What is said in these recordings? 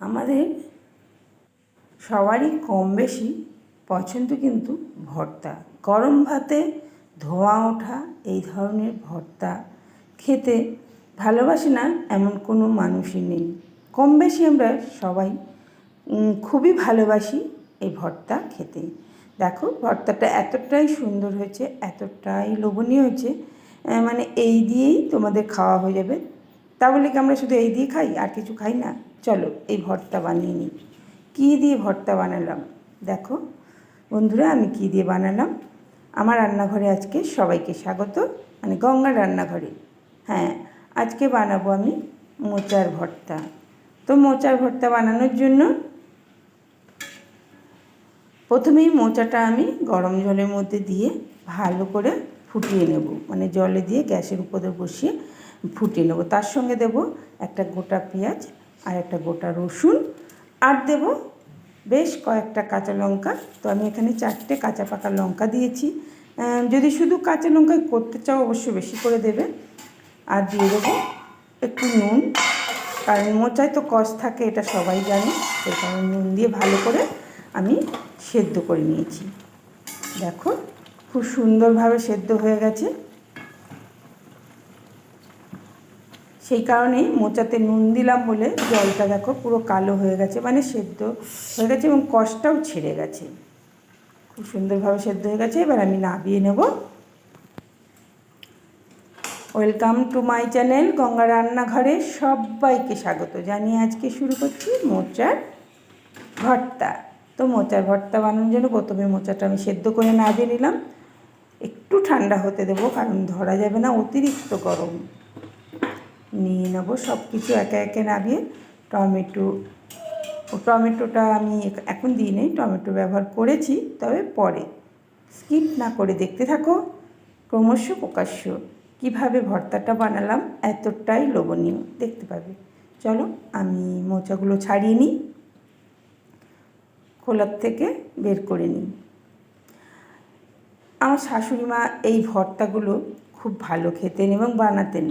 আমাদের সবারই কম বেশি পছন্দ কিন্তু ভর্তা। গরম ভাতে ধোঁয়া ওঠা এই ধরনের ভর্তা খেতে ভালোবাসে না এমন কোনো মানুষই নেই। কম বেশি আমরা সবাই খুবই ভালোবাসি এই ভর্তা খেতে। দেখো ভর্তাটা এতটাই সুন্দর হয়েছে, এতটাই লোভনীয় হয়েছে মানে এই দিয়েই তোমাদের খাওয়া হয়ে যাবে। তা বলে কি আমরা শুধু এই দিয়ে খাই? আর কিছু খাই না? চলো এই ভর্তা বানিয়ে নিই। কী দিয়ে ভর্তা বানালাম? দেখো, বন্ধুরা, আমি কী দিয়ে বানালাম? আমার রান্নাঘরে আজকে সবাইকে স্বাগত মানে গঙ্গার রান্নাঘরে। হ্যাঁ আজকে বানাবো আমি মোচার ভর্তা। তো মোচার ভর্তা বানানোর জন্য প্রথমেই মোচাটা আমি গরম জলের মধ্যে দিয়ে ভালো করে ফুটিয়ে নেব। মানে জলে দিয়ে গ্যাসের উপরে বসিয়ে ফুটিয়ে নেব। তার সঙ্গে দেব একটা গোটা পেঁয়াজ আর একটা গোটা রসুন আর দেব বেশ কয়েকটা কাঁচা লঙ্কা। তো আমি এখানে চারটে কাঁচা পাকা লঙ্কা দিয়েছি। যদি শুধু কাঁচা লঙ্কায় করতে চাও, অবশ্যই বেশি করে দেবে। আর দিয়ে দেবো একটু নুন। কারণ মোচায় তো কষ থাকে, এটা সবাই জানে। সেই কারণে নুন দিয়ে ভালো করে আমি সেদ্ধ করে নিয়েছি। দেখো, খুব সুন্দরভাবে সেদ্ধ হয়ে গেছে। সেই কারণেই মোচাতে নুন দিলাম বলে জলটা দেখো পুরো কালো হয়ে গেছে মানে সেদ্ধ হয়ে গেছে এবং কষটাও ছেড়ে গেছে। খুব সুন্দরভাবে সেদ্ধ হয়ে গেছে, এবার আমি নাবিয়ে নেব। Welcome to my channel Ganga রান্নাঘরে সবাইকে স্বাগত। জানিয়ে আজকে শুরু করছি মোচার ভর্তা। তো মোচার ভর্তা বানানোর জন্য প্রথমে মোচাটা আমি সেদ্ধ করে নাবিয়ে নিলাম। একটু ঠান্ডা হতে দেবো, কারণ ধরা যাবে না অতিরিক্ত গরম। নিয়ে নেব। সব কিছু একে একে নামিয়ে টমেটো, টমেটোটা আমি এখন দিই নেই, টমেটো ব্যবহার করেছি, তবে পরে। স্কিপ না করে দেখতে থাকো, ক্রমশ প্রকাশ্য কীভাবে ভর্তাটা বানালাম, এতটাই লোভনীয়, দেখতে পাবে। চলো আমি মোচাগুলো ছাড়িয়ে নিই, খোলার থেকে বের করে নিই। আমার শাশুড়ি মা এই ভর্তাগুলো খুব ভালো খেতেন এবং বানাতেন।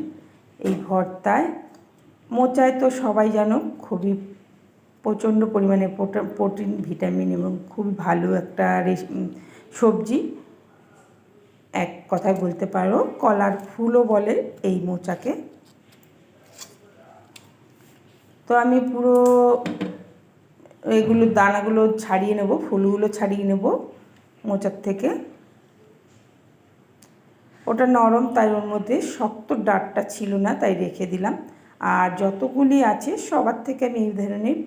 এই ভর্তায়। মোচায় তো সবাই জানো, খুবই প্রচণ্ড পরিমাণে প্রোটিন, ভিটামিন এবং খুবই ভালো একটা সবজি। এক কথায় বলতে পারো, কলার ফুলও বলে এই মোচাকে। তো আমি পুরো এগুলো, দানাগুলো ছাড়িয়ে নেব, ফুলগুলো ছাড়িয়ে নেব মোচার থেকে। ওটা নরম, তাই ওর মধ্যে শক্ত ডাঁটটা ছিল না, তাই রেখে দিলাম। আর যতগুলি আছে, সবার থেকে আমি এই ধরনের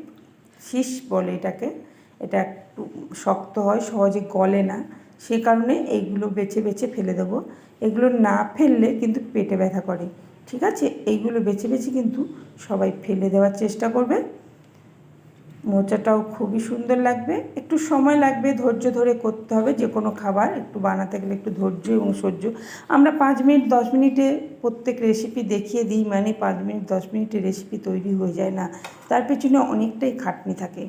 শীষ বলে এটাকে, এটা একটু শক্ত হয়, সহজে গলে না। সে কারণে এইগুলো বেছে বেছে ফেলে দেবো। এগুলো না ফেললে কিন্তু পেটে ব্যথা করে, ঠিক আছে? এইগুলো বেছে বেছে কিন্তু সবাই ফেলে দেওয়ার চেষ্টা করবে। মোচাটাও খুবই সুন্দর লাগবে। একটু সময় লাগবে, ধৈর্য ধরে করতে হবে। যে কোনো খাবার একটু বানাতে গেলে একটু ধৈর্য এবং সহ্য। আমরা পাঁচ মিনিট, দশ মিনিটে প্রত্যেক রেসিপি দেখিয়ে দিই মানে পাঁচ মিনিট, দশ মিনিটে রেসিপি তৈরি হয়ে যায় না। তার পেছনে অনেকটাই খাটনি থাকে।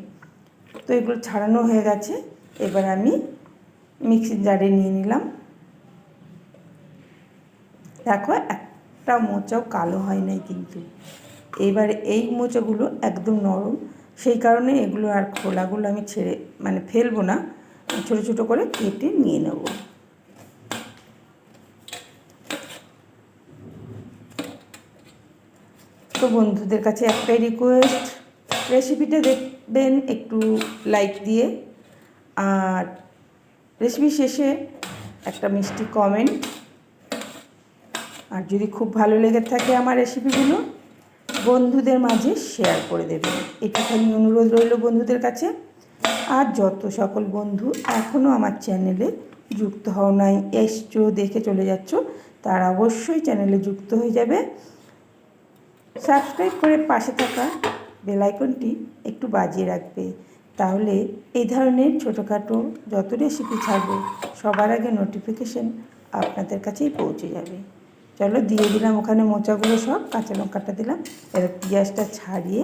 তো এগুলো ছাড়ানো হয়ে গেছে। এবার আমি মিক্সির জারে নিয়ে নিলাম। দেখো, একটা মোচাও কালো হয় নাই কিন্তু। এবার এই মোচাগুলো একদম নরম। সেই কারণে এগুলো আর খোলাগুলো আমি ছেড়ে মানে ফেলব না। ছোটো ছোটো করে কেটে নিয়ে নেব। তো বন্ধুদের কাছে একটাই রিকোয়েস্ট রেসিপিটা দেখবেন একটু লাইক দিয়ে। আর রেসিপি শেষে একটা মিষ্টি কমেন্ট আর যদি খুব ভালো লেগে থাকে আমার রেসিপিগুলো বন্ধুদের মাঝে শেয়ার করে দেবেন এটুখানি অনুরোধ রইল বন্ধুদের কাছে। আর যত সকল বন্ধু এখনও আমার চ্যানেলে যুক্ত হও নাই, এসছো, দেখে চলে যাচ্ছ, তারা অবশ্যই চ্যানেলে যুক্ত হয়ে যাবে। সাবস্ক্রাইব করে পাশে থাকা বেলাইকনটি একটু বাজিয়ে রাখবে। তাহলে এই ধরনের ছোটোখাটো যত রেসিপি ছাড়বে, সবার আগে নোটিফিকেশন আপনাদের কাছেই পৌঁছে যাবে। চলো দিয়ে দিলাম ওখানে মোচাগুলো সব, কাঁচা লঙ্কাটা দিলাম। এবার পেঁয়াজটা ছাড়িয়ে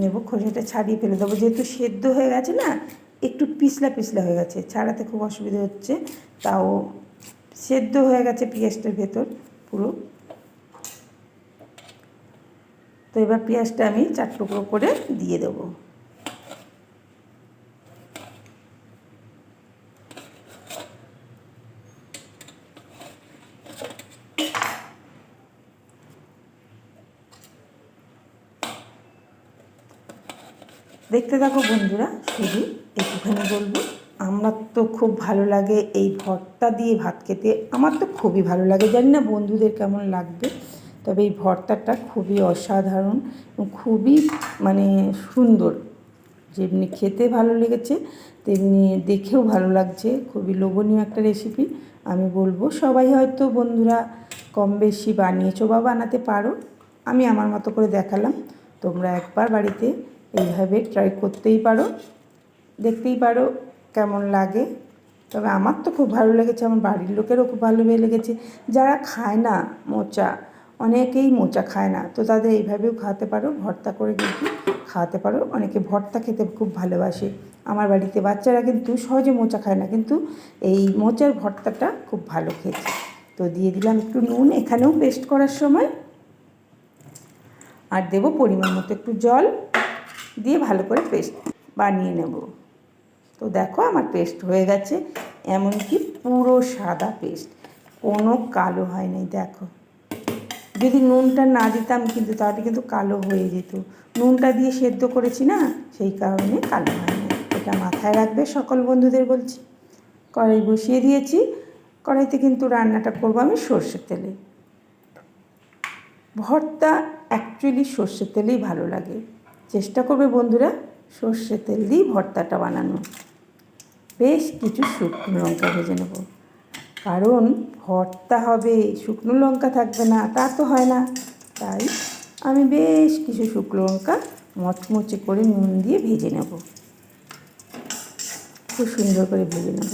নেব, খোসাটা ছাড়িয়ে ফেলে দেবো। যেহেতু সেদ্ধ হয়ে গেছে না, একটু পিছলা পিছলা হয়ে গেছে, ছাড়াতে খুব অসুবিধা হচ্ছে। তাও সেদ্ধ হয়ে গেছে পেঁয়াজটার ভেতর পুরো। তো এবার পেঁয়াজটা আমি চার টুকরো করে দিয়ে দেবো। দেখতে থাকো বন্ধুরা, শুধু একটুখানি বলব, আমার তো খুব ভালো লাগে এই ভর্তা দিয়ে ভাত খেতে, আমার তো খুবই ভালো লাগে, জানি না বন্ধুদের কেমন লাগবে, তবে এই ভর্তাটা খুবই অসাধারণ খুবই মানে সুন্দর, যেমনি খেতে ভালো লেগেছে, তেমনি দেখেও ভালো লাগছে, খুবই লোভনীয় একটা রেসিপি আমি বলব সবাই হয়তো বন্ধুরা কম বেশি বানিয়েছো বা বানাতে পারো, আমি আমার মতো করে দেখালাম, তোমরা একবার বাড়িতে এইভাবে ট্রাই করতেই পারো। দেখতেই পারো কেমন লাগে। তবে আমার তো খুব ভালো লেগেছে, আমার বাড়ির লোকেরও খুব ভালো লেগেছে। যারা খায় না মোচা, অনেকেই মোচা খায় না, তো তাদের এইভাবেও খাওয়াতে পারো, ভর্তা করে কিন্তু খাওয়াতে পারো। অনেকে ভর্তা খেতে খুব ভালোবাসে। আমার বাড়িতে বাচ্চারা কিন্তু সহজে মোচা খায় না, কিন্তু এই মোচার ভর্তাটা খুব ভালো খেয়েছে। তো দিয়ে দিলাম একটু নুন, এখানেও পেস্ট করার সময়। আর দেবো পরিমাণ মতো একটু জল। দিয়ে ভালো করে পেস্ট বানিয়ে নেব। তো দেখো আমার পেস্ট হয়ে গেছে, এমনকি পুরো সাদা পেস্ট, কোনো কালো হয় নাই, দেখো। যদি নুনটা না দিতাম কিন্তু তাহলে কিন্তু কালো হয়ে যেত। নুনটা দিয়ে সেদ্ধ করেছি না, সেই কারণে কালো হয় না এটা মাথায় রাখবে সকল বন্ধুদের বলছি। কড়াই বসিয়ে দিয়েছি, কড়াইতে কিন্তু রান্নাটা করব আমি সর্ষের তেলে। ভর্তা অ্যাকচুয়ালি সর্ষের তেলেই ভালো লাগে। চেষ্টা করবে বন্ধুরা সর্ষের তেল দিয়ে ভর্তাটা বানানো বেশ কিছু শুকনো লঙ্কা ভেজে নেব। কারণ ভর্তা হবে, শুকনো লঙ্কা থাকবে না, তা তো হয় না। তাই আমি বেশ কিছু শুকনো লঙ্কা মচমচে করে নুন দিয়ে ভেজে নেব। খুব সুন্দর করে ভেজে নেব।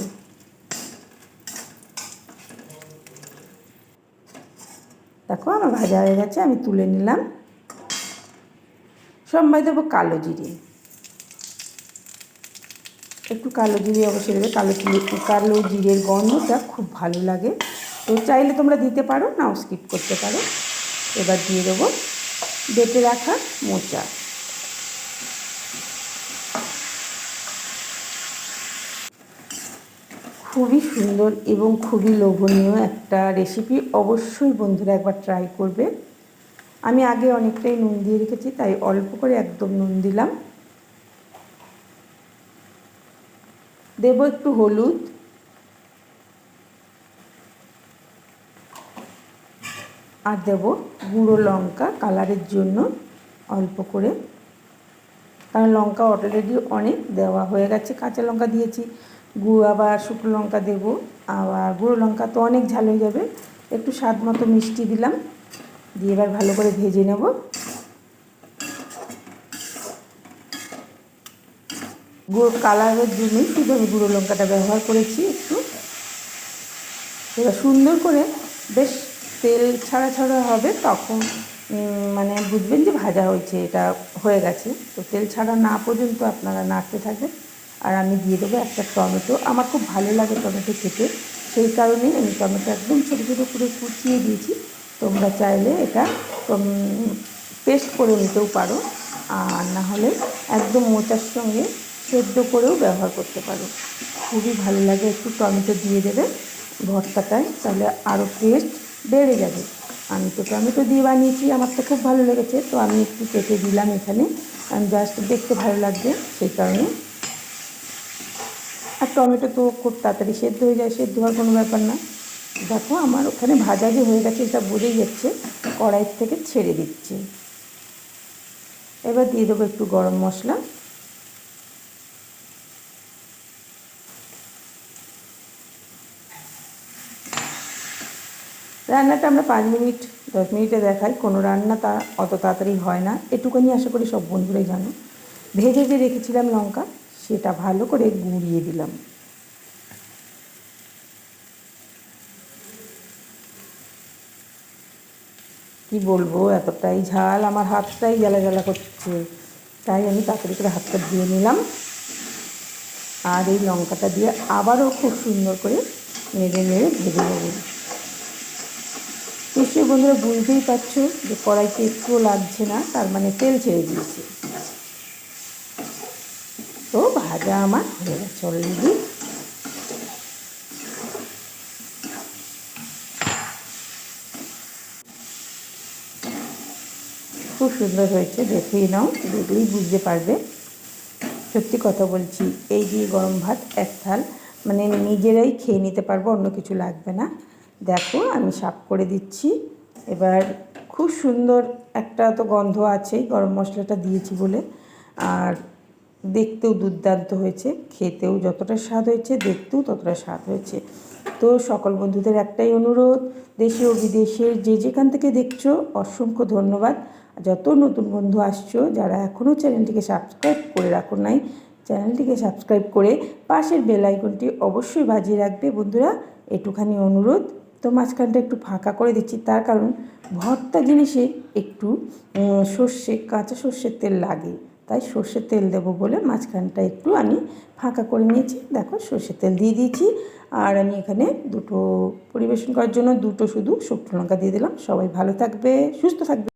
দেখো আমার ভাজা হয়ে গেছে, আমি তুলে নিলাম। সম্বাই দেবো কালো জিরে। একটু কালো জিরে অবশ্যই দেবে, কালো কালো জিরের গন্ধটা খুব ভালো লাগে। তো চাইলে তোমরা দিতে পারো, নাও স্কিপ করতে পারো। এবার দিয়ে দেবো বেটে রাখা মোচা। খুবই সুন্দর এবং খুবই লোভনীয় একটা রেসিপি অবশ্যই বন্ধুরা একবার ট্রাই করবে। আমি আগে অনেকটাই নুন দিয়ে রেখেছি, তাই অল্প করে একদম নুন দিলাম। দেব একটু হলুদ। আর দেব গুঁড়ো লঙ্কা কালারের জন্য অল্প করে। কারণ লঙ্কা অলরেডি অনেক দেওয়া হয়ে গেছে, কাঁচা লঙ্কা দিয়েছি, গুঁড়ো আবার শুকনো লঙ্কা দেবো, আবার গুঁড়ো লঙ্কা তো অনেক ঝাল হয়ে যাবে, একটু স্বাদ মতো মিষ্টি দিলাম। দিয়ে এবার ভালো করে ভেজে নেব। গুঁড়ো কালারের জন্যই শুধু আমি গুঁড়ো লঙ্কাটা ব্যবহার করেছি একটু। এবার সুন্দর করে বেশ তেল ছাড়া ছাড়া হবে, তখন মানে বুঝবেন যে ভাজা হয়েছে, এটা হয়ে গেছে। তো তেল ছাড়া না পর্যন্ত আপনারা নাড়তে থাকবেন আর আমি দিয়ে দেবো একটা টমেটো। আমার খুব ভালো লাগে টমেটো খেতে। সেই কারণেই আমি টমেটো একদম ছোটো ছোটো করে কুচিয়ে দিয়েছি। তোমরা চাইলে এটা পেস্ট করে নিতেও পারো। আর না হলে একদম মোচার সঙ্গে সেদ্ধ করেও ব্যবহার করতে পারো। খুবই ভালো লাগে, একটু টমেটো দিয়ে দেবে ভর্তাটায়, তাহলে আরও টেস্ট বেড়ে যাবে। আমি তো টমেটো দিয়ে বানিয়েছি, আমার তো খুব ভালো লেগেছে, তো আমি একটু কেটে দিলাম এখানে। জাস্ট দেখতে ভালো লাগবে সেই কারণে। আর টমেটো তো খুব তাড়াতাড়ি সেদ্ধ হয়ে যায়, সেদ্ধ হওয়ার কোনো ব্যাপার না। দেখো আমার ওখানে ভাজা যে হয়ে গেছে, এটা বোঝাই যাচ্ছে, কড়াইয়ের থেকে ছেড়ে দিচ্ছি। এবার দিয়ে দেবো একটু গরম মশলা। রান্নাটা আমরা পাঁচ মিনিট, দশ মিনিটে দেখাই, কোনো রান্না তা অত তাড়াতাড়ি হয় না। এটুকুনি আশা করি সব বন্ধুরাই জানো। ভেজে যে রেখেছিলাম লঙ্কা, সেটা ভালো করে গুঁড়িয়ে দিলাম। কি বলব? এতটাই ঝাল, আমার হাতটাই জ্বালা জ্বালা করছে। তাই আমি তাড়াতাড়ি করে হাতটা ধুয়ে নিলাম। আর এই লঙ্কাটা দিয়ে আবারও খুব সুন্দর করে নেড়ে নেড়ে ভেজে নেব। নিশ্চয়ই বন্ধুরা বুঝতেই পারছ যে কড়াইতে একটুও লাগছে না, তার মানে তেল ছেড়ে দিয়েছে। তো ভাজা আমার হয়ে গেছে অলরেডি খুব সুন্দর হয়েছে, দেখেই নাও, দেখলেই বুঝতে পারবে। সত্যি কথা বলছি, এই দিয়ে গরম ভাত এক থাল মানে নিজেরাই খেয়ে নিতে পারব, অন্য কিছু লাগবে না। দেখো, আমি সাফ করে দিচ্ছি। এবার খুব সুন্দর একটা তো গন্ধ আছেই গরম মশলাটা দিয়েছি বলে। আর দেখতেও দুর্দান্ত হয়েছে, খেতেও যতটা স্বাদ হয়েছে, দেখতেও ততটা স্বাদ হয়েছে। তো সকল বন্ধুদের একটাই অনুরোধ, দেশে ও বিদেশের যে যেখান থেকে দেখছ, অসংখ্য ধন্যবাদ। যত নতুন বন্ধু আসছো, যারা এখনও চ্যানেলটিকে সাবস্ক্রাইব করে রাখো নাই, চ্যানেলটিকে সাবস্ক্রাইব করে পাশের বেল আইকনটি অবশ্যই বাজিয়ে রাখবে। বন্ধুরা একটুখানি অনুরোধ। তো মাঝখানটা একটু ফাঁকা করে দিচ্ছি, তার কারণ ভর্তা জিনিসে একটু সর্ষে, কাঁচা সর্ষের তেল লাগে। তাই সর্ষের তেল দেবো বলে মাঝখানটা একটু আমি ফাঁকা করে নিয়েছি। দেখো, সর্ষের তেল দিয়ে দিয়েছি। আর আমি এখানে দুটো পরিবেশন করার জন্য দুটো শুধু শুকনো লঙ্কা দিয়ে দিলাম। সবাই ভালো থাকবে, সুস্থ থাকবে।